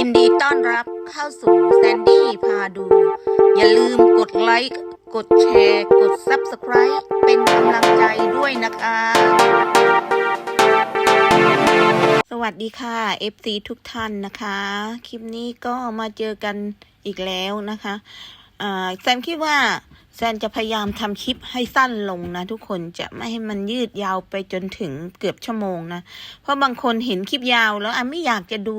ยินดีต้อนรับเข้าสู่แซนดี้พาดู อย่าลืมกดไลค์ กดแชร์ กด Subscribe เป็นกำลังใจด้วยนะคะ สวัสดีค่ะ FC ทุกท่านนะคะ คลิปนี้ก็มาเจอกันอีกแล้วนะคะแซนคิดว่า แซนจะพยายามทำคลิปให้สั้นลงนะ ทุกคนจะไม่ให้มันยืดยาวไปจนถึงเกือบชั่วโมงนะ เพราะบางคนเห็นคลิปยาวแล้วอะไม่อยากจะดู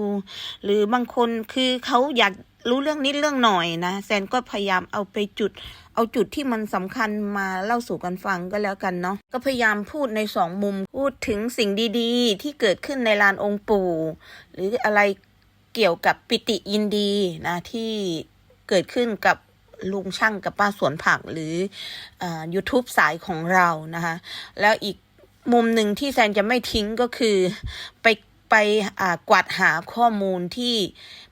หรือบางคนคือเขาอยากรู้เรื่องนิดเรื่องหน่อยนะแซนก็พยายามเอาไปจุด เอาจุดที่มันสำคัญมาเล่าสู่กันฟังก็แล้วกันเนาะก็พยายามพูดในสองมุมพูดถึงสิ่งดีๆ ที่เกิดขึ้นในลานองค์ปู่หรืออะไรเกี่ยวกับปิติยินดีนะที่เกิดขึ้นกับ ลุงช่างกับป้าสวนผักหรืออ YouTube สายของเรานะคะ แล้วอีกมุมหนึ่งที่แซนจะไม่ทิ้งก็คือไปไปอ่ากวาดหาข้อมูลที่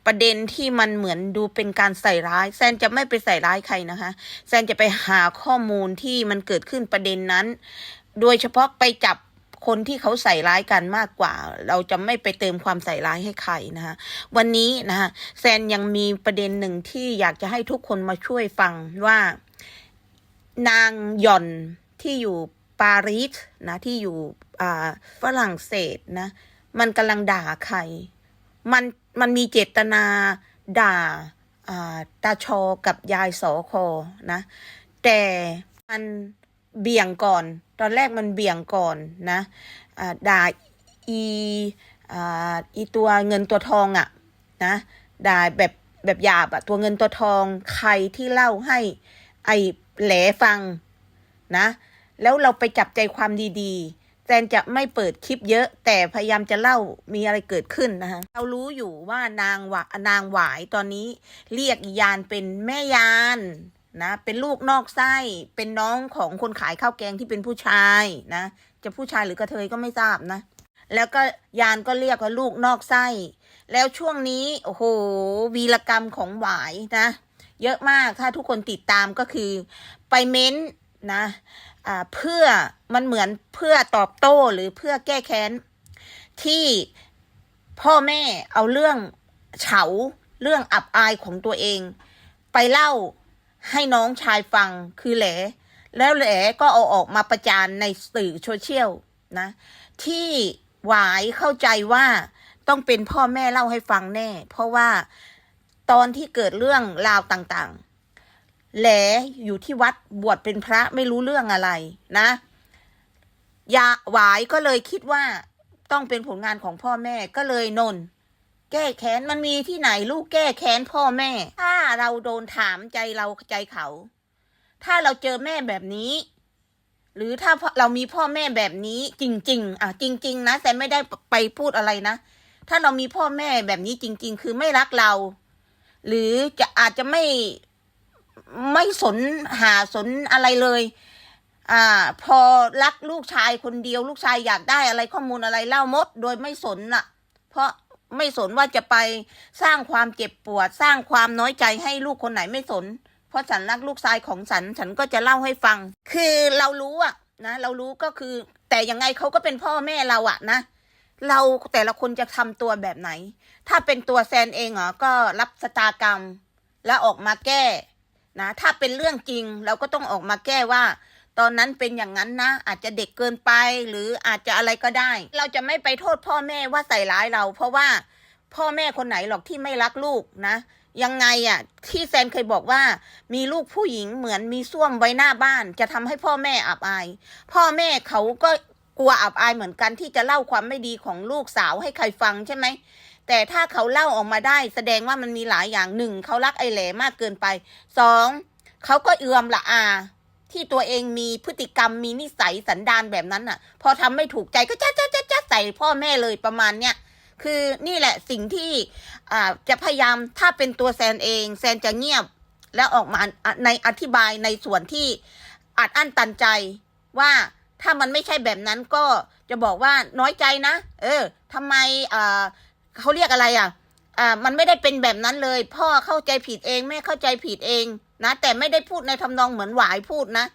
ประเด็นที่มันเหมือนดูเป็นการใส่ร้าย แซนจะไม่ไปใส่ร้ายใครนะคะ แซนจะไปหาข้อมูลที่มันเกิดขึ้นประเด็นนั้น โดยเฉพาะไปจับ คนที่เขาใส่ร้ายกันมากกว่า เราจะไม่ไปเติมความใส่ร้ายให้ใครนะคะวันนี้นะคะแซนยังมีประเด็นหนึ่งที่อยากจะให้ทุกคนมาช่วยฟังว่า นางหย่อนที่อยู่ปารีสนะที่อยู่ฝรั่งเศสนะมันกำลังด่าใคร มันมันมีเจตนาด่าอ่าตาชอกับยายสอคอนะ แต่มันเบี่ยงก่อน ตอนแรกมันเบี่ยงก่อนนะด่าอีอีตัวเงินตัวทองอะ่ะนะด่าแบบแบบหยาบอะตัวเงินตัวทองใครที่เล่าให้ไอแหลฟังนะ แล้วเราไปจับใจความดีๆแซนจะไม่เปิดคลิปเยอะ แต่พยายามจะเล่ามีอะไรเกิดขึ้นนะคะเรารู้อยู่ว่านางวานางหวายตอนนี้เรียกยานเป็นแม่ยาน นะเป็นลูกนอกไส้เป็นน้องของคนขายข้าวแกงที่เป็นผู้ชายนะ จะผู้ชายหรือกระเทยก็ไม่ทราบนะ แล้วก็ยานก็เรียกว่าลูกนอกไส้ แล้วช่วงนี้โอ้โหวีรกรรมของหวายนะ เยอะมากถ้าทุกคนติดตามก็คือไปเม้นต์นะอ่าเพื่อมันเหมือนเพื่อตอบโต้หรือเพื่อแก้แค้น ที่พ่อแม่เอาเรื่องเฉาเรื่องอับอายของตัวเอง ไปเล่า ให้น้องชายฟังคือแหล แล้วแหลก็เอาออกมาประจานในสื่อโซเชียลนะ ที่หวายเข้าใจว่าต้องเป็นพ่อแม่เล่าให้ฟังแน่ เพราะว่าตอนที่เกิดเรื่องราวต่างๆ แหลอยู่ที่วัดบวชเป็นพระไม่รู้เรื่องอะไรนะยาหวายก็เลยคิดว่าต้องเป็นผลงานของพ่อแม่ก็เลยนน แก้แค้นมันมีที่ไหนลูกแก้แค้นพ่อแม่ ถ้าเราโดนถามใจเราใจเขา ถ้าเราเจอแม่แบบนี้ หรือถ้าเรามีพ่อแม่แบบนี้จริง ๆ อะ จริง ๆ นะแต่ไม่ได้ไปพูดอะไรนะ ถ้าเรามีพ่อแม่แบบนี้จริง ๆ คือไม่รักเรา หรือจะอาจจะไม่ไม่สนหาสนอะไรเลย อ่า พอรักลูกชายคนเดียว ลูกชายอยากได้อะไรข้อมูลอะไรเล่ามด โดยไม่สนน่ะ เพราะ ไม่สนว่าจะไปสร้างความเจ็บปวด สร้างความน้อยใจให้ลูกคนไหนไม่สน เพราะฉันรักลูกชายของฉัน ฉันก็จะเล่าให้ฟัง คือเรารู้อะนะ เรารู้ก็คือ แต่ยังไงเขาก็เป็นพ่อแม่เราอะนะเราแต่ละคนจะทำตัวแบบไหน ถ้าเป็นตัวแซนเองเหรอก็รับสตากรรม แล้วออกมาแก้นะ ถ้าเป็นเรื่องจริง เราก็ต้องออกมาแก้ว่า ตอนนั้นเป็นอย่างนั้นนะ อาจจะเด็กเกินไปหรืออาจจะอะไรก็ได้ เราจะไม่ไปโทษพ่อแม่ว่าใส่ร้ายเรา เพราะว่าพ่อแม่คนไหนหรอกที่ไม่รักลูกนะ ยังไงอะ่ะที่แซนเคยบอกว่า มีลูกผู้หญิงเหมือนมีส้วมไว้หน้าบ้าน จะทำให้พ่อแม่อับอาย พ่อแม่เขาก็กลัวอับอายเหมือนกันที่จะเล่าความไม่ดีของลูกสาวให้ใครฟังใช่ไหมแต่ถ้าเขาเล่าออกมาได้ แสดงว่ามันมีหลายอย่างหนึ่งเขารักไอ้แหลมากเกินไปสองเขาก็เอือมละอา ที่ตัวเองมีพฤติกรรมมีนิสัยสันดานแบบนั้นน่ะ พอทำไม่ถูกใจก็จ้าจ้าจ้าจ้าใส่พ่อแม่เลยประมาณเนี้ยคือนี่แหละสิ่งที่จะพยายามถ้าเป็นตัวแซนเอง แซนจะเงียบ แล้วออกมาในอธิบายในส่วนที่อัดอั้นตันใจว่าถ้ามันไม่ใช่แบบนั้นก็จะบอกว่าน้อยใจนะ เออทำไมเขาเรียกอะไรอะอ่ามันไม่ได้เป็นแบบนั้นเลย พ่อเข้าใจผิดเองแม่เข้าใจผิดเอง นะแต่ไม่ได้พูดในทำนองเหมือนหวายพูดนะ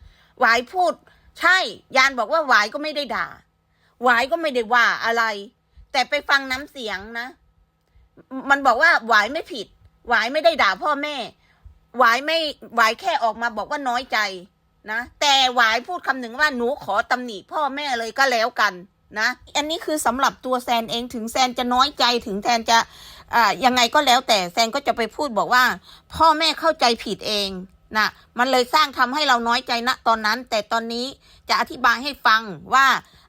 หวายพูด ใช่ ยานบอกว่าหวายก็ไม่ได้ด่า หวายก็ไม่ได้ว่าอะไร แต่ไปฟังน้ำเสียงนะ มันบอกว่าหวายไม่ผิด หวายไม่ได้ด่าพ่อแม่ หวายไม่หวายแค่ออกมาบอกว่าน้อยใจนะ แต่หวายพูดคำหนึ่งว่าหนูขอตำหนิพ่อแม่เลยก็แล้วกันนะ อันนี้คือสำหรับตัวแซนเองถึงแซนจะน้อยใจถึงแซนจะ อ่ายังไงก็แล้วแต่แซนก็จะไปพูดบอกว่า พ่อแม่เข้าใจผิดเองนะมันเลยสร้างทำให้เราน้อยใจณตอนนั้น แต่ตอนนี้จะอธิบายให้ฟังว่า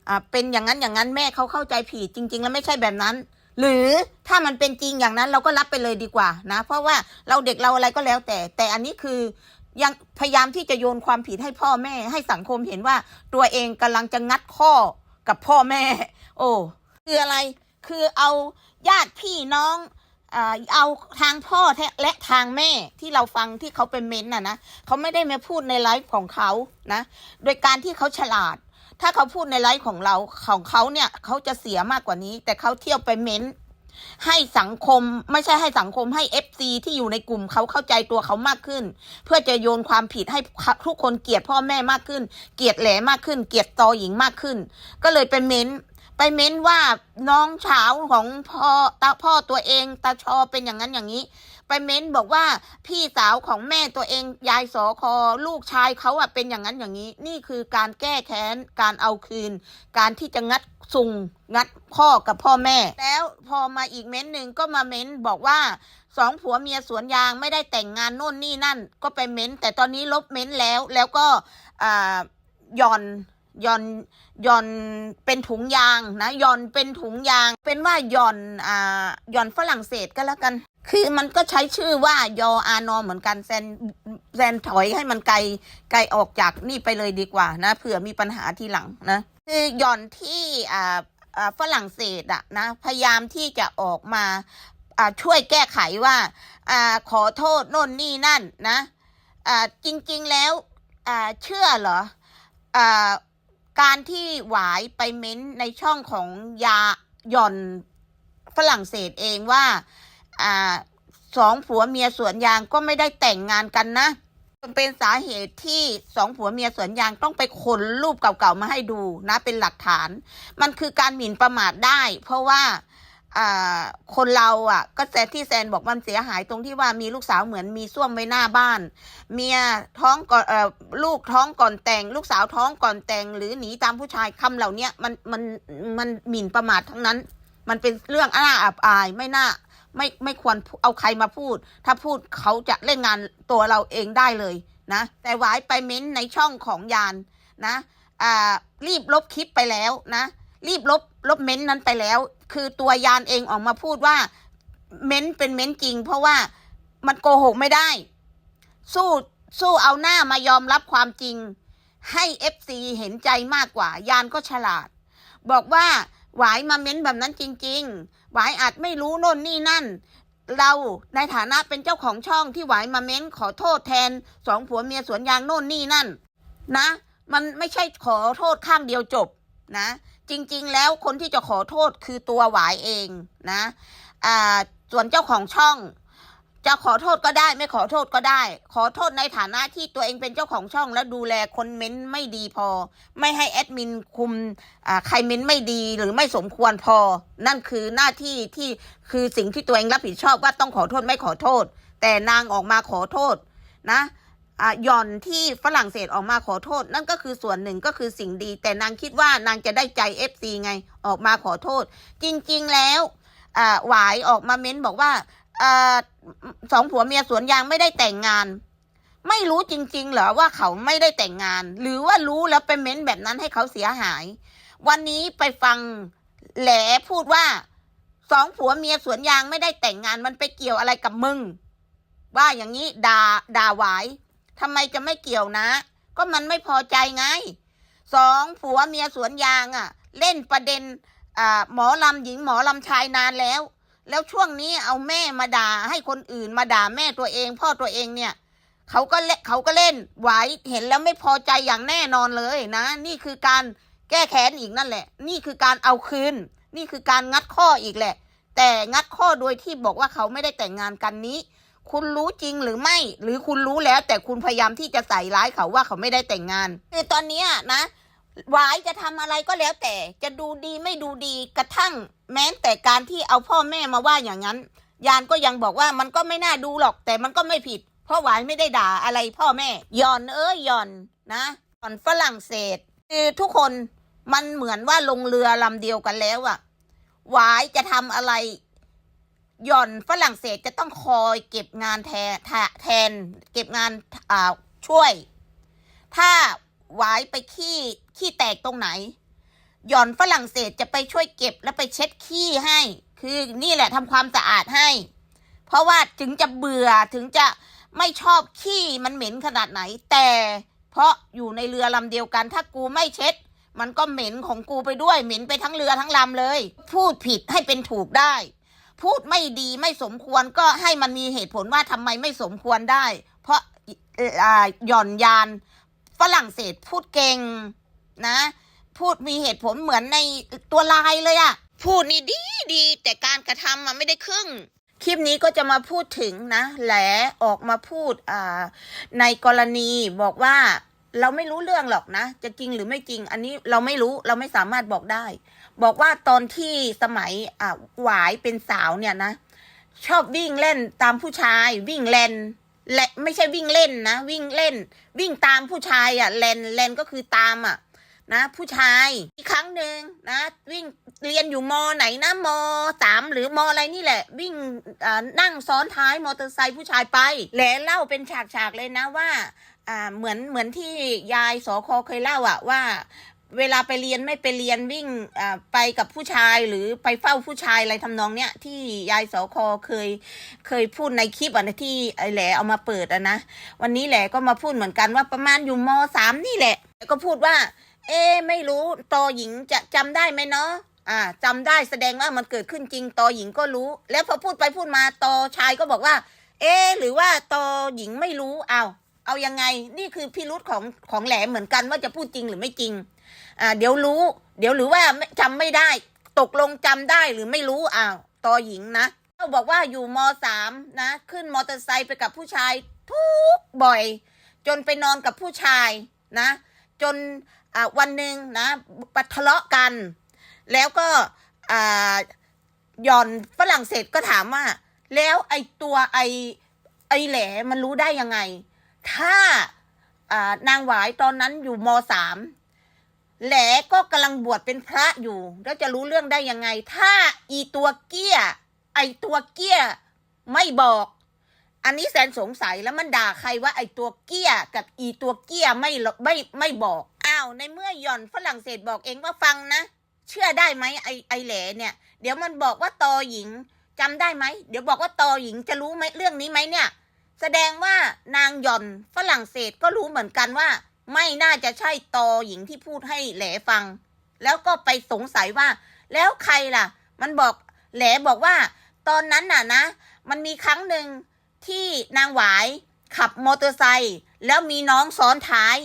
อ่าเป็นอย่างนั้นอย่างนั้นแม่เขาเข้าใจผิดจริง ๆ แล้วไม่ใช่แบบนั้น หรือถ้ามันเป็นจริงอย่างนั้นเราก็รับไปเลยดีกว่านะ เพราะว่าเราเด็กเราอะไรก็แล้วแต่ แต่อันนี้คือยังพยายามที่จะโยนความผิดให้พ่อแม่ให้สังคมเห็นว่าตัวเองกำลังจะงัดข้อกับพ่อแม่ โอ้คืออะไรคือเอา ญาติพี่น้องเอาทางพ่อและทางแม่ที่เราฟังที่เขาเป็นเม้นต์น่ะนะเขาไม่ได้มาพูดในไลฟ์ของเขานะ โดยการที่เขาฉลาด ถ้าเขาพูดในไลฟ์ของเราของเขาเนี่ยเขาจะเสียมากกว่านี้ แต่เขาเที่ยวไปเม้น ให้สังคมไม่ใช่ให้สังคมให้เอฟซีที่อยู่ในกลุ่มเขาเข้าใจตัวเขามากขึ้น เพื่อจะโยนความผิดให้ทุกคนเกลียดพ่อแม่มากขึ้น เกลียดแหลมากขึ้น เกลียดตอหญิงมากขึ้น ก็เลยไปเม้น ไปเม้นว่าน้องเฉาวของพ่อตาพ่อตัวเองตาชอเป็นอย่างนั้นอย่างนี้ ไปเม้นบอกว่าพี่สาวของแม่ตัวเองยายสอคอลูกชายเขาอะเป็นอย่างนั้นอย่างนี้ นี่คือการแก้แค้นการเอาคืน การที่จะงัดซุงงัดพ่อกับพ่อแม่ แล้วพอมาอีกเม้นหนึ่งก็มาเม้นบอกว่าสองผัวเมียสวนยางไม่ได้แต่งงานโน่นนี่นั่น ก็ไปเม้น แต่ตอนนี้ลบเม้นแล้วแล้วก็อ่าหย่อน ย่อนหย่อนเป็นถุงยางนะหย่อนเป็นถุงยาง เป็นว่าหย่อนอ่าหย่อนฝรั่งเศสก็แล้วกัน คือมันก็ใช้ชื่อว่ายออานอเหมือนกันแซนแซนถอยให้มันไกลไกลออกจากนี่ไปเลยดีกว่านะเผื่อมีปัญหาทีหลังนะคือหย่อนที่อ่าอ่าฝรั่งเศสอะนะพยายามที่จะออกมาอ่าช่วยแก้ไขว่าอ่าขอโทษโน่นนี่นั่นนะอ่าจริงๆแล้วอ่าเชื่อเหรออ่า การที่หวายไปเม้นในช่องของยาหย่อนฝรั่งเศสเองว่าอสองผัวเมียสวนยางก็ไม่ได้แต่งงานกันนะเป็นสาเหตุที่สองผัวเมียสวนยางต้องไปขนรูปเก่าๆมาให้ดูนะเป็นหลักฐาน มันคือการหมิ่นประมาทได้ เพราะว่า คนเราอะ ก็แซนที่แซนบอกมันเสียหายตรงที่ว่ามีลูกสาวเหมือนมีส้วมไว้หน้าบ้าน เมียท้องก่อนลูกท้องก่อนแต่ง ลูกสาวท้องก่อนแต่ง หรือหนีตามผู้ชายคำเหล่าเนี้ยมันมันมันหมิ่นประมาททั้งนั้น มันเป็นเรื่องน่าอับอายไม่น่าไม่ไม่ควรเอาใครมาพูด ถ้าพูดเขาจะเล่นงานตัวเราเองได้เลยนะ แต่หวายไปเม้นในช่องของยานนะอ่ารีบลบคลิปไปแล้วนะ รีบลบลบเม้นนั้นไปแล้ว คือตัวยานเองออกมาพูดว่า เม้นเป็นเม้นจริง เพราะว่ามันโกหกไม่ได้ สู้สู้เอาหน้ามายอมรับความจริง ให้เอฟซีเห็นใจมากกว่า ยานก็ฉลาด บอกว่าหวายมาเม้นแบบนั้นจริง ๆ หวายอาจไม่รู้โน่นนี่นั่น เราในฐานะเป็นเจ้าของช่องที่หวายมาเม้นขอโทษแทนสองผัวเมียสวนยางโน่นนี่นั่น นะ มันไม่ใช่ขอโทษข้างเดียวจบนะ จริงๆ แล้วคนที่จะขอโทษคือตัวหวายเองนะอ่าส่วนเจ้าของช่อง จะขอโทษก็ได้ ไม่ขอโทษก็ได้ ขอโทษในฐานะที่ตัวเองเป็นเจ้าของช่อง และดูแลคนเม้นไม่ดีพอ ไม่ให้แอดมินคุมอ่าใครเม้นไม่ดีหรือไม่สมควรพอ นั่นคือหน้าที่ที่คือสิ่งที่ตัวเองรับผิดชอบว่าต้องขอโทษไม่ขอโทษ แต่นางออกมาขอโทษนะ ย่อนที่ฝรั่งเศสออกมาขอโทษ นั่นก็คือส่วนหนึ่งก็คือสิ่งดี แต่นางคิดว่านางจะได้ใจเอฟซีไงออกมาขอโทษ จริง ๆ แล้วหวายออกมาเม้นบอกว่าอ่าสองผัวเมียสวนยางไม่ได้แต่งงาน ไม่รู้จริง ๆ เหรอว่าเขาไม่ได้แต่งงาน หรือว่ารู้แล้วไปเม้นแบบนั้นให้เขาเสียหาย วันนี้ไปฟังแหลพูดว่าสองผัวเมียสวนยางไม่ได้แต่งงานมันไปเกี่ยวอะไรกับมึง ว่าอย่างนี้ด่าด่าหวาย ทำไมจะไม่เกี่ยวนะ ก็มันไม่พอใจไงสองผัวเมียสวนยางอะ่ะ เล่นประเด็นหมอลำหญิงหมอลำชายนานแล้ว แล้วช่วงนี้เอาแม่มาด่าให้คนอื่นมาด่าแม่ตัวเอง พ่อตัวเองเนี่ยเขาก็เล่เขาก็เล่นไหวเห็นแล้วไม่พอใจอย่างแน่นอนเลยนะ นี่คือการแก้แค้นอีกนั่นแหละ นี่คือการเอาคืน นี่คือการงัดข้ออีกแหละ แต่งัดข้อโดยที่บอกว่าเขาไม่ได้แต่งงานกันนี้ คุณรู้จริงหรือไม่ หรือคุณรู้แล้ว แต่คุณพยายามที่จะใส่ร้ายเขาว่าเขาไม่ได้แต่งงานคือตอนนี้นะวายจะทำอะไรก็แล้วแต่จะดูดีไม่ดูดีกระทั่ง แม้แต่การที่เอาพ่อแม่มาว่าอย่างนั้น ยานก็ยังบอกว่ามันก็ไม่น่าดูหรอก แต่มันก็ไม่ผิด เพราะวายไม่ได้ด่าอะไรพ่อแม่ย่อนเอ้ยย่อนนะย่อนฝรั่งเศสคือทุกคนมันเหมือนว่าลงเรือลำเดียวกันแล้วอะวายจะทำอะไร หย่อนฝรั่งเศสจะต้องคอยเก็บงานแทนแทน เก็บงานอ่าช่วย ถ้าหวายไปขี้ขี้แตกตรงไหน หย่อนฝรั่งเศสจะไปช่วยเก็บและไปเช็ดขี้ให้ คือนี่แหละทำความสะอาดให้ เพราะว่าถึงจะเบื่อถึงจะไม่ชอบขี้มันเหม็นขนาดไหน แต่เพราะอยู่ในเรือลำเดียวกัน ถ้ากูไม่เช็ด มันก็เหม็นของกูไปด้วยเหม็นไปทั้งเรือทั้งลำเลย พูดผิดให้เป็นถูกได้ พูดไม่ดีไม่สมควรก็ให้มันมีเหตุผลว่าทำไมไม่สมควรได้ เพราะหย่อนยานฝรั่งเศสพูดเก่งนะ พูดมีเหตุผลเหมือนในตัวลายเลยอะพูดนี่ดีดีแต่การกระทำมันไม่ได้ครึ่ง คลิปนี้ก็จะมาพูดถึงนะแหลออกมาพูดในกรณีบอกว่าเราไม่รู้เรื่องหรอกนะ จะจริงหรือไม่จริง อันนี้เราไม่รู้เราไม่สามารถบอกได้ บอกว่าตอนที่สมัยอ่าหวายเป็นสาวเนี่ยนะ ชอบวิ่งเล่นตามผู้ชาย วิ่งเล่นและไม่ใช่วิ่งเล่นนะวิ่งเล่น วิ่งตามผู้ชายอะเลนเลนก็คือตามอะนะ ผู้ชายอีกครั้งหนึ่งนะ วิ่งเรียนอยู่มไหนนะมสามหรือมอะไรนี่แหละ วิ่งนั่งซ้อนท้ายมอเตอร์ไซค์ผู้ชายไป แหลเล่าเป็นฉากๆเลยนะว่าอ่าเหมือนเหมือนที่ยายสอคอเคยเล่าอะว่า เวลาไปเรียนไม่ไปเรียนวิ่งไปกับผู้ชายหรือไปเฝ้าผู้ชายอะไรทำนองเนี้ยที่ยายสอคอเคยเคยพูดในคลิปอะนะที่ไอ้แหลเอามาเปิดอะนะวันนี้แหลก็มาพูดเหมือนกันว่าประมาณอยู่มสามนี่แหละก็พูดว่า เอ๊ไม่รู้ตอหญิงจะจำได้ไหมเนาะอ่าจำได้แสดงว่ามันเกิดขึ้นจริงตอหญิงก็รู้ แล้วพอพูดไปพูดมาตอชายก็บอกว่า เอ๊หรือว่าตอหญิงไม่รู้เอาเอายังไงนี่คือพิรุษของของแหลมเหมือนกันว่าจะพูดจริงหรือไม่จริง อ่าเดี๋ยวรู้ เดี๋ยวหรือว่าไม่จำไม่ได้ ตกลงจำได้หรือไม่รู้อ้าวตอหญิงนะเขาบอกว่าอยู่มสามนะ ขึ้นมอเตอร์ไซค์ไปกับผู้ชายทุกบ่อย จนไปนอนกับผู้ชายนะ จนอ่าวันหนึ่งนะปะทะเลาะกัน แล้วก็อ่าหย่อนฝรั่งเศสก็ถามว่า แล้วไอตัวไอไอแหลมันรู้ได้ยังไง ถ้าอ่านางหวายตอนนั้นอยู่มสาม แหลก็กำลังบวชเป็นพระอยู่ แล้วจะรู้เรื่องได้ยังไง ถ้าอีตัวเกี้ย ไอตัวเกี้ย ไม่บอก อันนี้แสนสงสัยแล้วมันด่าใครว่าไอตัวเกี้ย กับอีตัวเกี้ยไม่ไม่ไม่บอก อ้าวในเมื่อหย่อนฝรั่งเศสบอกเองว่าฟังนะ เชื่อได้ไหมไอไอแหลเนี่ย เดี๋ยวมันบอกว่าตอหญิงจำได้ไหม เดี๋ยวบอกว่าตอหญิงจะรู้ไหมเรื่องนี้ไหมเนี่ย แสดงว่านางหย่อนฝรั่งเศสก็รู้เหมือนกันว่า ไม่น่าจะใช่ตอหญิงที่พูดให้แหลฟัง แล้วก็ไปสงสัยว่า แล้วใครล่ะ มันบอกแหลบอกว่า ตอนนั้นน่ะนะ มันมีครั้งหนึ่งที่นางหวายขับมอเตอร์ไซค์แล้วมีน้องซ้อนท้าย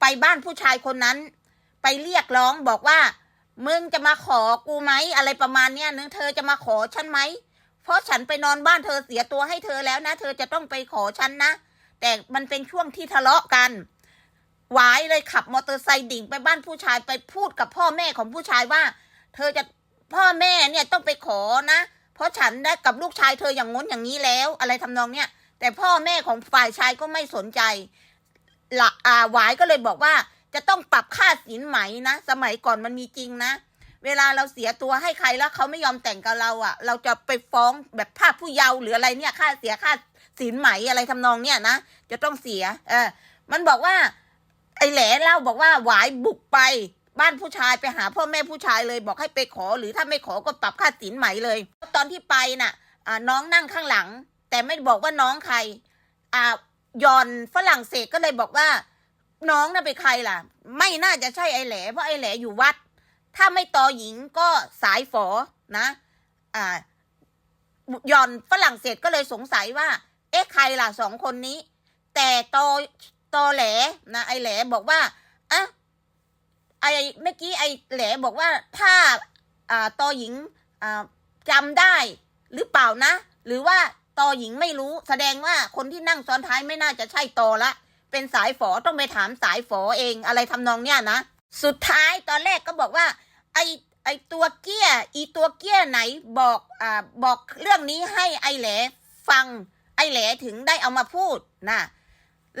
ไปบ้านผู้ชายคนนั้น ไปเรียกร้องบอกว่า มึงจะมาขอกูไหมอะไรประมาณเนี้ยนึงเธอจะมาขอฉันไหมเพราะฉันไปนอนบ้านเธอเสียตัวให้เธอแล้วนะ เธอจะต้องไปขอฉันนะ แต่มันเป็นช่วงที่ทะเลาะกัน หวายเลยขับมอเตอร์ไซค์ดิ่งไปบ้านผู้ชายไปพูดกับพ่อแม่ของผู้ชายว่า เธอจะพ่อแม่เนี่ยต้องไปขอนะ เพราะฉันได้กับลูกชายเธออย่างง้นอย่างนี้แล้ว อะไรทำนองเนี้ยแต่พ่อแม่ของฝ่ายชายก็ไม่สนใจละอ่าหวายก็เลยบอกว่า จะต้องปรับค่าสินไหมนะ สมัยก่อนมันมีจริงนะ เวลาเราเสียตัวให้ใครแล้วเขาไม่ยอมแต่งกับเราอะ่ะ เราจะไปฟ้องแบบภาคผู้เยาว์หรืออะไรเนี่ย ค่าเสียค่าสินไหมอะไรทำนองเนี่ยนะจะต้องเสีย เออมันบอกว่า ไอแหล่เล่าบอกว่าหวายบุกไป บ้านผู้ชายไปหาพ่อแม่ผู้ชายเลยบอกให้ไปขอ หรือถ้าไม่ขอก็ปรับค่าสินไหม่เลย ตอนที่ไปน่ะอ่าน้องนั่งข้างหลัง แต่ไม่บอกว่าน้องใครอ่ายอนฝรั่งเศสก็เลยบอกว่า น้องน่ะเป็นใครล่ะ ไม่น่าจะใช่ไอแหล่เพราะไอแหล่อยู่วัด ถ้าไม่ตอหญิงก็สายฝอนะ อ่ายอนฝรั่งเศสก็เลยสงสัยว่า เอ๊ะใครล่ะสองคนนี้ แต่ตอ ตอแหลนะไอแหลบอกว่าอะไอเมื่อกี้ไอแหลบอกว่าถ้าอ่าตอหญิงอ่าจำได้หรือเปล่านะ หรือว่าตอหญิงไม่รู้ แสดงว่าคนที่นั่งซ้อนท้ายไม่น่าจะใช่ตอละ เป็นสายฝอต้องไปถามสายฝอเองอะไรทำนองเนี้ยนะ สุดท้ายตอนแรกก็บอกว่าไอไอไอตัวเกี้ย อีตัวเกี้ยไหนบอกอ่าบอกเรื่องนี้ให้ไอแหลฟัง ไอแหลถึงได้เอามาพูดนะ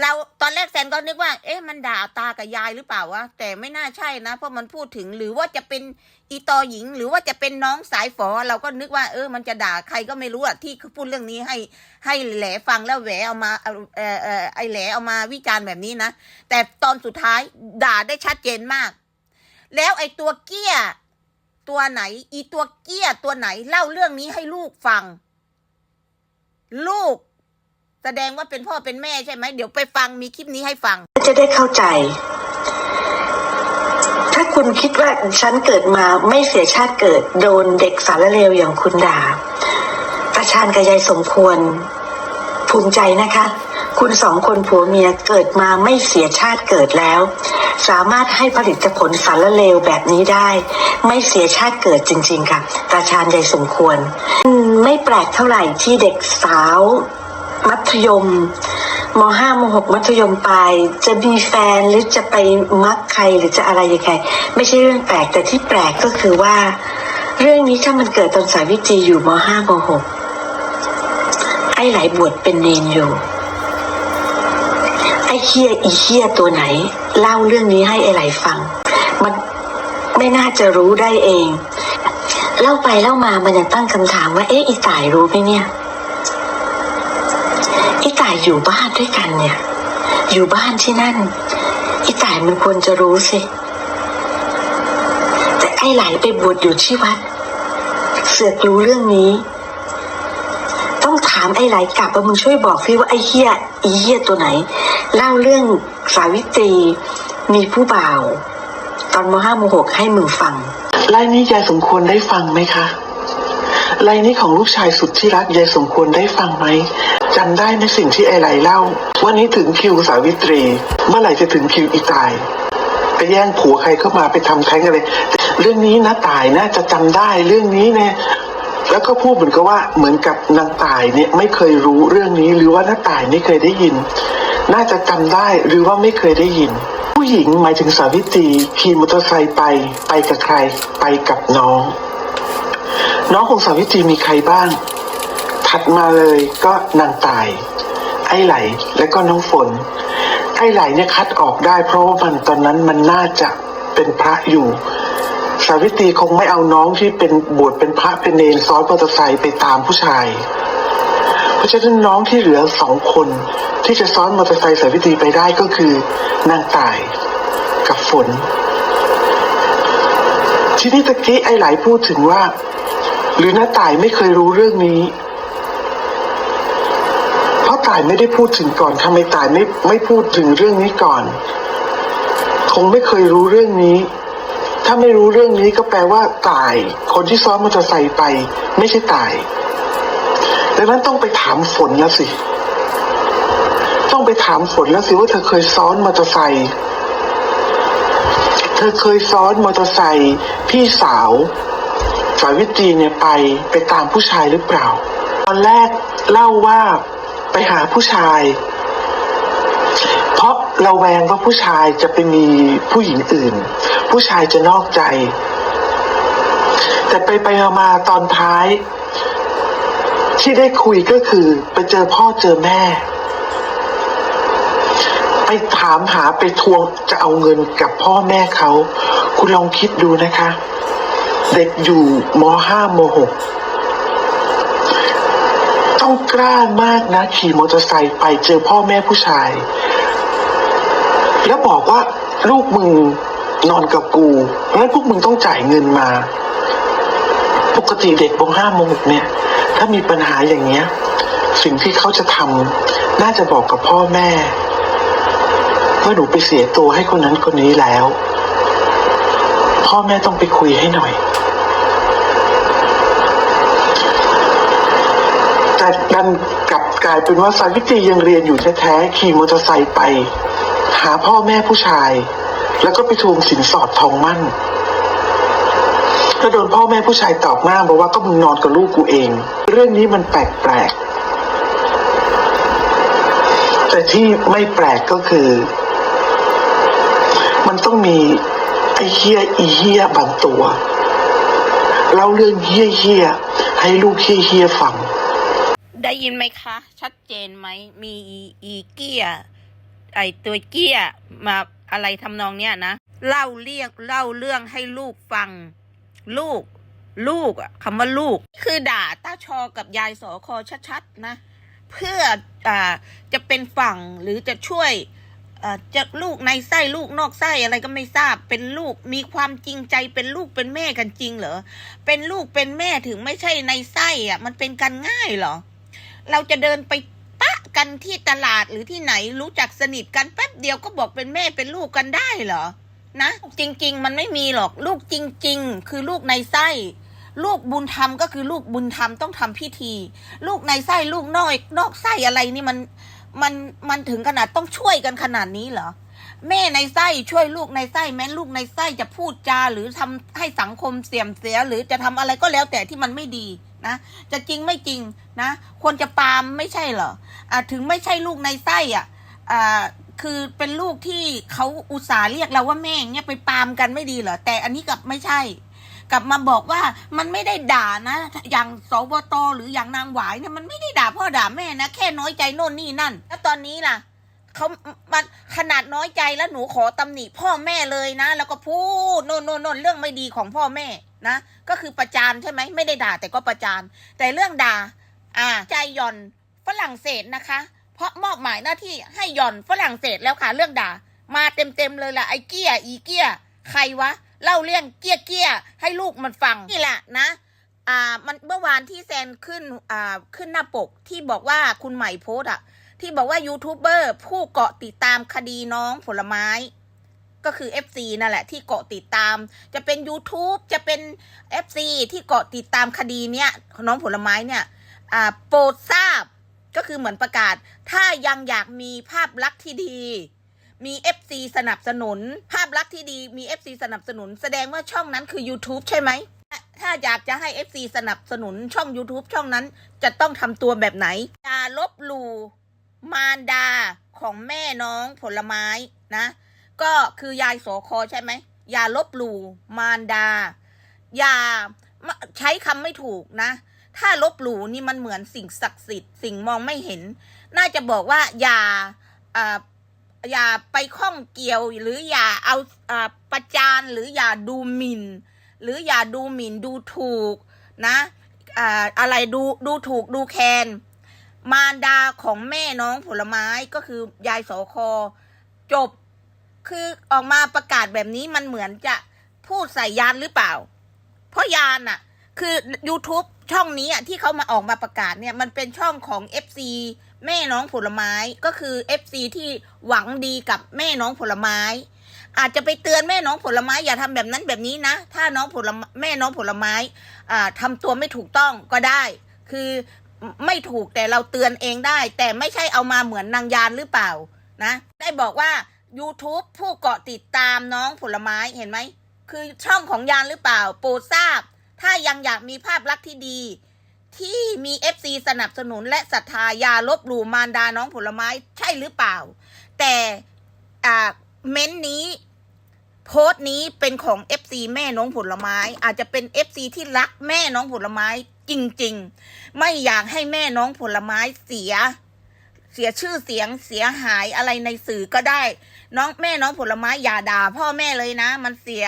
เราตอนแรกแซนก็นึกว่า เอ๊ะมันด่าตากับยายหรือเปล่าวะแต่ไม่น่าใช่นะ เพราะมันพูดถึงหรือว่าจะเป็นอีตอหญิง หรือว่าจะเป็นน้องสายฝอ เราก็นึกว่าเออ มันจะด่าใครก็ไม่รู้อะที่พูดเรื่องนี้ให้ให้แหลฟังแล้วแหวเอามาเอออเออไอแหลเอามาวิจารณ์แบบนี้นะแต่ตอนสุดท้ายด่าได้ชัดเจนมาก แล้วไอตัวเกี้ย ตัวไหน อีตัวเกี้ยตัวไหนเล่าเรื่องนี้ให้ลูกฟัง ลูก แสดงว่าเป็นพ่อเป็นแม่ใช่ไหมเดี๋ยวไปฟังมีคลิปนี้ให้ฟัง จะได้เข้าใจ ถ้าคุณคิดว่าฉันเกิดมาไม่เสียชาติเกิดโดนเด็กสารเลวอย่างคุณด่าตาชาญกับยายสมควร ภูมิใจนะคะ คุณสองคนผัวเมียเกิดมาไม่เสียชาติเกิดแล้ว สามารถให้ผลิตผลสารเลวแบบนี้ได้ ไม่เสียชาติเกิดจริง ๆ ค่ะตาชาญยายสมควร ไม่แปลกเท่าไหร่ที่เด็กสาว มัธยมมห้ามหกมัธยมปลายจะมีแฟนหรือจะไปมักใครหรือจะอะไรยังไงไม่ใช่เรื่องแปลกแต่ที่แปลกก็คือว่า เรื่องนี้ถ้ามันเกิดตอนสาวิตรีอยู่มห้ามหกไอ้หลายบวชเป็นเนนอยู่ ไอ้เคียอีเคียตัวไหน เล่าเรื่องนี้ให้ไอ้ไหลฟัง มันไม่น่าจะรู้ได้เอง เล่าไปเล่ามามันยังตั้งคำถามว่าเอ๊ะอีต่ายรู้ไหมเนี่ย อีต่ายอยู่บ้านด้วยกันเนี่ย อยู่บ้านที่นั่นอีต่ายมันควรจะรู้สิ แต่ไอ้ไหลไปบวชอยู่ที่วัด เสือกรู้เรื่องนี้ ต้องถามไอ้ไหลกลับว่ามึงช่วยบอกสิว่าไอ้เฮียอีเฮียตัวไหน เล่าเรื่องสาวิตรีมีผู้บ่าว ตอนมห้ามหกให้มึงฟังไล่นี้ยายสมควรได้ฟังไหมคะไล่นี้ของลูกชายสุดที่รักยายสมควรได้ฟังไหม จำได้ในสิ่งที่ไอไหลเล่า วันนี้ถึงคิวสาวิตรี เมื่อไหร่จะถึงคิวอีตาย ไปแย่งผัวใครเข้ามาไปทำแท้งอะไร เรื่องนี้นะตายน่าจะจำได้เรื่องนี้เนี่ยแล้วก็พูดเหมือนกับว่าเหมือนกับนางตายเนี่ยไม่เคยรู้เรื่องนี้หรือว่าน้าตายไม่เคยได้ยิน น่าจะจำได้หรือว่าไม่เคยได้ยิน ผู้หญิงหมายถึงสาวิตรีขี่มอเตอร์ไซค์ไป ไปกับใคร ไปกับน้อง น้องของสาวิตรีมีใครบ้าง ถัดมาเลยก็นางตาย ไอ้ไหลและก็น้องฝน ไอ้ไหลเนี่ยคัดออกได้ เพราะว่ามันตอนนั้นมันน่าจะเป็นพระอยู่ สาวิตรีคงไม่เอาน้องที่เป็นบวชเป็นพระเป็นเนรซ้อนมอเตอร์ไซค์ไปตามผู้ชาย เพราะฉะนั้นน้องที่เหลือสองคนที่จะซ้อนมอเตอร์ไซค์สาวิตรีไปได้ก็คือนางตายกับฝน ทีนี้ตะกี้ไอ้ไหลพูดถึงว่า หรือน้าตายไม่เคยรู้เรื่องนี้ ตายไม่ได้พูดถึงก่อนทำไมตายไม่ไม่พูดถึงเรื่องนี้ก่อน คงไม่เคยรู้เรื่องนี้ ถ้าไม่รู้เรื่องนี้ก็แปลว่าตาย คนที่ซ้อนมอเตอร์ไซค์ไป ไม่ใช่ตายดังนั้นต้องไปถามฝนแล้วสิ ต้องไปถามฝนแล้วสิว่าเธอเคยซ้อนมอเตอร์ไซค์เธอเคยซ้อนมอเตอร์ไซค์พี่สาวสาวิตรีเนี่ยไปไปตามผู้ชายหรือเปล่า ตอนแรกเล่าว่า หาผู้ชาย เพราะเราแวงว่าผู้ชายจะไปมีผู้หญิงอื่น ผู้ชายจะนอกใจ แต่ไปไปมามาตอนท้าย ที่ได้คุยก็คือไปเจอพ่อเจอแม่ ไปถามหาไปทวงจะเอาเงินกับพ่อแม่เขา คุณลองคิดดูนะคะ เด็กอยู่มห้ามหก ต้องกล้ามากนะ ขี่มอเตอร์ไซค์ไปเจอพ่อแม่ผู้ชาย แล้วบอกว่าลูกมึงนอนกับกูแล้วพวกมึงต้องจ่ายเงินมา ปกติเด็กมห้ามหกเนี่ย ถ้ามีปัญหาอย่างเงี้ย สิ่งที่เขาจะทำน่าจะบอกกับพ่อแม่ว่าหนูไปเสียตัวให้คนนั้นคนนี้แล้ว พ่อแม่ต้องไปคุยให้หน่อย แต่ดันกลับกลายเป็นว่าสาวิตรียังเรียนอยู่แท้ๆขี่มอเตอร์ไซค์ไป หาพ่อแม่ผู้ชาย แล้วก็ไปทวงสินสอดทองมั่นก็โดนพ่อแม่ผู้ชายตอบหน้าบอกว่าก็มึงนอนกับลูกกูเอง เรื่องนี้มันแปลกๆแต่ที่ไม่แปลกก็คือ มันต้องมีไอ้เฮียอีเฮียบางตัวเล่าเรื่องเฮี้ยให้ลูกเฮี้ยฟัง ได้ยินไหมคะ ชัดเจนไหม มีอีเกียไอตัวเกียมาอะไรทำนองเนี้ยนะ เล่าเรียกเล่าเรื่องให้ลูกฟัง ลูก ลูกอะคำว่าลูก คือด่าต้าชอกับยายสอคอชัดๆนะ เพื่ออ่าจะเป็นฝั่งหรือจะช่วยอ่าจะลูกในไส้ลูกนอกไส้อะไรก็ไม่ทราบ เป็นลูกมีความจริงใจเป็นลูกเป็นแม่กันจริงเหรอ เป็นลูกเป็นแม่ถึงไม่ใช่ในไส้อะมันเป็นกันง่ายเหรอ เราจะเดินไปปะกันที่ตลาดหรือที่ไหนรู้จักสนิทกันแป๊บเดียวก็บอกเป็นแม่เป็นลูกกันได้เหรอ นะ จริง ๆ มันไม่มีหรอกลูกจริง ๆ คือลูกในไส้ลูกบุญธรรมก็คือลูกบุญธรรมต้องทำพิธี ลูกในไส้ลูกนอกนอกไส้อะไรนี่มันมันมันถึงขนาดต้องช่วยกันขนาดนี้เหรอแม่ในไส้ช่วยลูกในไส้แม้ลูกในไส้จะพูดจาหรือทำให้สังคมเสื่อมเสีย หรือจะทำอะไรก็แล้วแต่ที่มันไม่ดี นะจะจริงไม่จริงนะควรจะปรามไม่ใช่เหรออะถึงไม่ใช่ลูกในไส้อะอ่าคือเป็นลูกที่เขาอุตส่าห์เรียกเราว่าแม่เนี่ยไปปรามกันไม่ดีเหรอแต่อันนี้กลับไม่ใช่ กลับมาบอกว่ามันไม่ได้ด่านะ อย่างสวตหรืออย่างนางหวายเนี่ยมันไม่ได้ด่าพ่อด่าแม่นะแค่น้อยใจโน่นนี่นั่น แล้วตอนนี้ล่ะ เขามันขนาดน้อยใจแล้วหนูขอตำหนิพ่อแม่เลยนะ แล้วก็พูดโน่นโน่นโน่นเรื่องไม่ดีของพ่อแม่นะ ก็คือประจานใช่ไหมไม่ได้ด่าแต่ก็ประจานแต่เรื่องด่า อ่า ใจหย่อนฝรั่งเศสนะคะ เพราะมอบหมายหน้าที่ให้หย่อนฝรั่งเศสแล้วค่ะเรื่องด่า มาเต็มเต็มเลยล่ะไอ้เกี้ยอีเกี้ย ใครวะเล่าเรื่องเกี้ยเกี้ยให้ลูกมันฟังนี่แหละนะอ่ามันเมื่อวานที่แซนขึ้นอ่าขึ้นหน้าปกที่บอกว่าคุณใหม่โพสอะ ที่บอกว่ายูทูบเบอร์ผู้เกาะติดตามคดีน้องผลไม้ ก็คือ FC นั่นแหละ ที่เกาะติดตาม จะเป็น YouTube จะเป็น FC ที่เกาะติดตามคดีเนี้ยน้องผลไม้เนี่ยโปรดทราบก็คือเหมือนประกาศ ถ้ายังอยากมีภาพลักษณ์ที่ดี มี FC สนับสนุน ภาพลักษณ์ที่ดีมี FC สนับสนุน แสดงว่าช่องนั้นคือ YouTube ใช่ไหมถ้าอยากจะให้ FC สนับสนุนช่อง YouTube ช่องนั้น จะต้องทำตัวแบบไหนอย่าลบหลู่ารดาของแม่น้องผลไม้นะ ก็คือยายโสคอใช่ไหมอย่าลบหลู่มารดา อย่าใช้คำไม่ถูกนะ ถ้าลบหลู่นี่มันเหมือนสิ่งศักดิ์สิทธิ์สิ่งมองไม่เห็น น่าจะบอกว่าอย่าออย่าไปข้องเกี่ยวหรืออย่าเอาอประจานหรืออย่าดูหมิ่น หรืออย่าดูหมิ่นดูถูกนะออะไรดูดูถูกดูแคลน มารดาของแม่น้องผลไม้ก็คือยายโสคอจบ คือออกมาประกาศแบบนี้มันเหมือนจะพูดใส่ยานหรือเปล่า เพราะยานอะคือ YouTube ช่องนี้อะที่เขามาออกมาประกาศเนี่ย มันเป็นช่องของ FC แม่น้องผลไม้ก็คือ FC ที่หวังดีกับแม่น้องผลไม้ อาจจะไปเตือนแม่น้องผลไม้อย่าทำแบบนั้นแบบนี้นะ ถ้าน้องผลไม้แม่น้องผลไม้อ่าทำตัวไม่ถูกต้องก็ได้ คือ ไม่ถูกแต่เราเตือนเองได้ แต่ไม่ใช่เอามาเหมือนนางยานหรือเปล่านะ ได้บอกว่า YouTube ผู้เกาะติดตามน้องผลไม้เห็นไหม คือช่องของยานหรือเปล่า โปรดทราบ ถ้ายังอยากมีภาพลักษณ์ที่ดี ที่มี FC สนับสนุนและศรัทธายาลบหลู่มารดาน้องผลไม้ใช่หรือเปล่า แต่อ่าเม้นต์นี้โพสต์นี้เป็นของ FC แม่น้องผลไม้ อาจจะเป็น FC ที่รักแม่น้องผลไม้ จริง ๆ ไม่อยากให้แม่น้องผลไม้เสีย เสียชื่อเสียงเสียหายอะไรในสื่อก็ได้ น้องแม่น้องผลไม้อย่าด่าพ่อแม่เลยนะ มันเสีย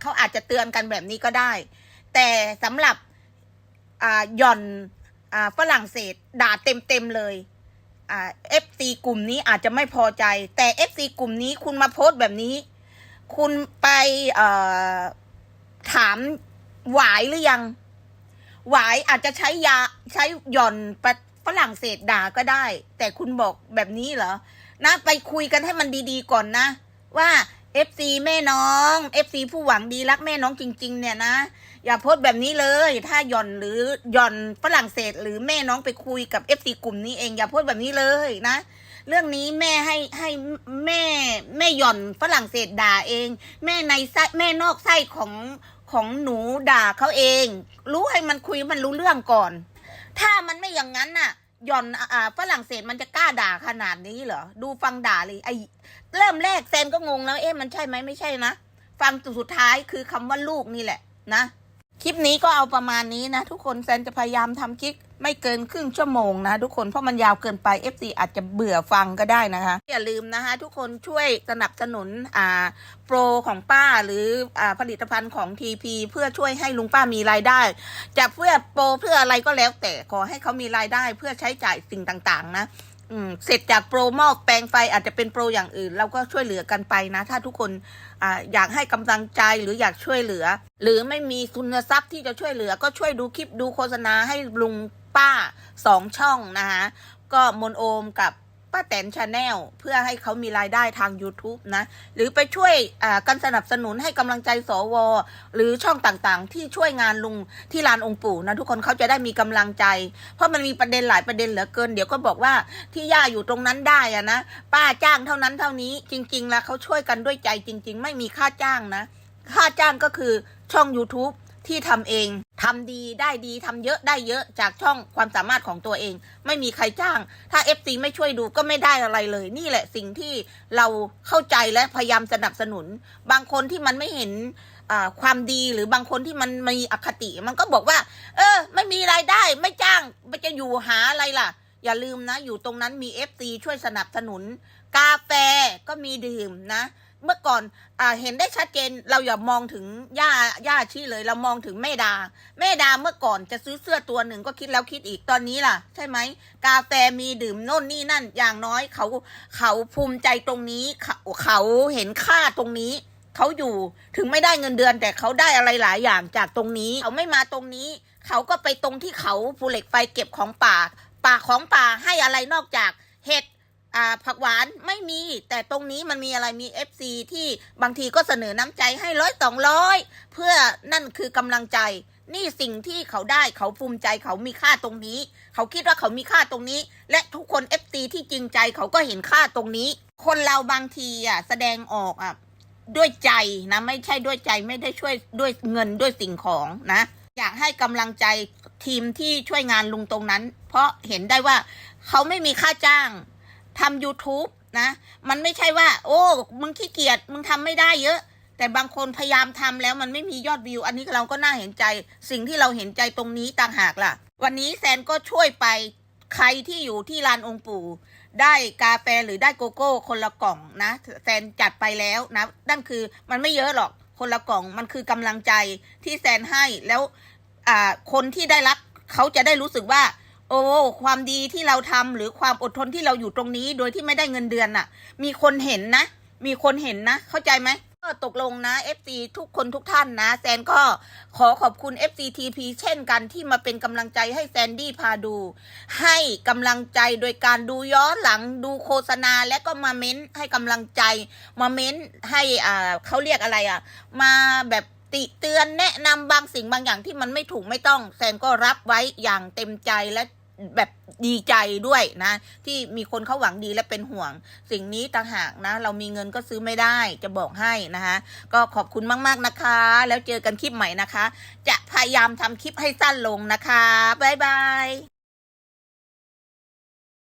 เขาอาจจะเตือนกันแบบนี้ก็ได้ แต่สำหรับหย่อนอฝรั่งเศสด่าเต็มๆเลยเอฟซีกลุ่มนี้อาจจะไม่พอใจ แต่เอฟซีกลุ่มนี้คุณมาโพสต์แบบนี้ คุณไปถามหวายหรือยัง หวายอาจจะใช้ยาใช้หย่อนฝรั่งเศสด่าก็ได้ แต่คุณบอกแบบนี้เหรอ นะ ไปคุยกันให้มันดีๆก่อนนะ ว่า FC แม่น้อง FC ผู้หวังดีรักแม่น้องจริง ๆ เนี่ยนะ อย่าโพสแบบนี้เลย ถ้าหย่อนหรือหย่อนฝรั่งเศส หรือแม่น้องไปคุยกับ FC กลุ่มนี้เองอย่าโพสแบบนี้เลยนะ เรื่องนี้แม่ให้ให้แม่แม่หย่อนฝรั่งเศสด่าเอง แม่ในไส้แม่นอกไส้ของ ของหนูด่าเขาเอง รู้ให้มันคุยมันรู้เรื่องก่อน ถ้ามันไม่อย่างนั้นน่ะหย่อนอ่าฝรั่งเศสมันจะกล้าด่าขนาดนี้เหรอ ดูฟังด่าเลยไอเริ่มแรกแซนก็งงแล้วเอ๊ะมันใช่ไหมไม่ใช่นะ ฟังสุดท้ายคือคำว่าลูกนี่แหละนะ คลิปนี้ก็เอาประมาณนี้นะ ทุกคนแซนจะพยายามทำคลิปไม่เกินครึ่งชั่วโมงนะทุกคนเพราะมันยาวเกินไป FC อาจจะเบื่อฟังก็ได้นะคะ อย่าลืมนะคะ ทุกคนช่วยสนับสนุนอ่าโปรของป้าหรืออ่าผลิตภัณฑ์ของ TP เพื่อช่วยให้ลุงป้ามีรายได้ จะเพื่อโปรเพื่ออะไรก็แล้วแต่ขอให้เขามีรายได้เพื่อใช้จ่ายสิ่งต่างๆ นะ เสร็จจากโปรมอบแปลงไฟอาจจะเป็นโปรอย่างอื่น เราก็ช่วยเหลือกันไปนะ ถ้าทุกคนออยากให้กำลังใจหรืออยากช่วยเหลือ หรือไม่มีทุนทรัพย์ที่จะช่วยเหลือ ก็ช่วยดูคลิปดูโฆษณาให้ลุงป้าสองช่องนะคะก็มนโอมกับ ป้าแตนชาแนลเพื่อให้เขามีรายได้ทาง YouTube นะ หรือไปช่วยอ่ากันสนับสนุนให้กำลังใจสว หรือช่องต่างๆ ที่ช่วยงานลุงที่ลานองค์ปู่นะ ทุกคนเขาจะได้มีกำลังใจ เพราะมันมีประเด็นหลายประเด็นเหลือเกิน เดี๋ยวก็บอกว่าที่ย่าอยู่ตรงนั้นได้อะนะป้าจ้างเท่านั้นเท่านี้จริงๆแล้วเขาช่วยกันด้วยใจจริง ๆ ไม่มีค่าจ้างนะ ค่าจ้างก็คือช่อง YouTube ที่ทำเองทำดีได้ดีทำเยอะได้เยอะจากช่องความสามารถของตัวเอง ไม่มีใครจ้าง ถ้า FC ไม่ช่วยดูก็ไม่ได้อะไรเลย นี่แหละสิ่งที่เราเข้าใจและพยายามสนับสนุน บางคนที่มันไม่เห็นความดีหรือบางคนที่มันมีอคติ มันก็บอกว่า เออ ไม่มีรายได้ไม่จ้างมันจะอยู่หาอะไรล่ะ อย่าลืมนะ อยู่ตรงนั้นมี FC ช่วยสนับสนุน กาแฟก็มีดื่มนะ เมื่อก่อนอ่าเห็นได้ชัดเจนเราอย่ามองถึงย่าย่าชี้เลย เรามองถึงแม่ดา แม่ดาเมื่อก่อนจะซื้อเสื้อตัวหนึ่งก็คิดแล้วคิดอีกตอนนี้ล่ะ ใช่ไหมกาแฟมีดื่มโน่นนี่นั่น อย่างน้อยเขาเขาภูมิใจตรงนี้เขาเขาเห็นค่าตรงนี้เขาอยู่ถึงไม่ได้เงินเดือนแต่เขาได้อะไรหลายอย่างจากตรงนี้เขาไม่มาตรงนี้ เขาก็ไปตรงที่เขาภูเหล็กไฟเก็บของป่าป่าของป่าให้อะไรนอกจากเห็ด อ่าผักหวานไม่มี แต่ตรงนี้มันมีอะไรมี FC ที่บางทีก็เสนอน้ำใจให้ร้อยสองร้อยเพื่อนั่นคือกำลังใจ นี่สิ่งที่เขาได้เขาภูมิใจเขามีค่าตรงนี้ เขาคิดว่าเขามีค่าตรงนี้ และทุกคน FC ที่จริงใจเขาก็เห็นค่าตรงนี้ คนเราบางทีอะแสดงออกอะด้วยใจนะไม่ใช่ด้วยใจไม่ได้ช่วยด้วยเงินด้วยสิ่งของนะ อยากให้กำลังใจทีมที่ช่วยงานลุงตรงนั้น เพราะเห็นได้ว่าเขาไม่มีค่าจ้าง ทำ YouTube นะ มันไม่ใช่ว่า โอ้ มึงขี้เกียจ มึงทำไม่ได้เยอะ แต่บางคนพยายามทำแล้วมันไม่มียอดวิว อันนี้เราก็น่าเห็นใจ สิ่งที่เราเห็นใจตรงนี้ต่างหากล่ะ วันนี้แซนก็ช่วยไปใครที่อยู่ที่ลานองค์ปู่ ได้กาแฟหรือได้โกโก้ คนละกล่องนะ แซนจัดไปแล้วนะ นั่นคือมันไม่เยอะหรอก คนละกล่อง มันคือกำลังใจที่แซนให้ แล้วคนที่ได้รับเขาจะได้รู้สึกว่า โอ้ความดีที่เราทำหรือความอดทนที่เราอยู่ตรงนี้ โดยที่ไม่ได้เงินเดือนน่ะ มีคนเห็นนะ มีคนเห็นนะ เข้าใจไหมก็ตกลงนะ FC ทุกคนทุกท่านนะแซนก็ขอขอบคุณ FCTP เช่นกันที่มาเป็นกำลังใจให้แซนดี้พาดู ให้กำลังใจโดยการดูย้อนหลังดูโฆษณาและก็มาเม้นให้กำลังใจ มาเม้นให้อ่าเขาเรียกอะไรอะ มาแบบ ติเตือนแนะนำบางสิ่งบางอย่างที่มันไม่ถูกไม่ต้องแซนก็รับไว้อย่างเต็มใจและแบบดีใจด้วยนะ ที่มีคนเขาหวังดีและเป็นห่วง สิ่งนี้ต่างหากนะ เรามีเงินก็ซื้อไม่ได้จะบอกให้นะคะก็ขอบคุณมากๆนะคะ แล้วเจอกันคลิปใหม่นะคะ จะพยายามทำคลิปให้สั้นลงนะคะ บ๊ายบาย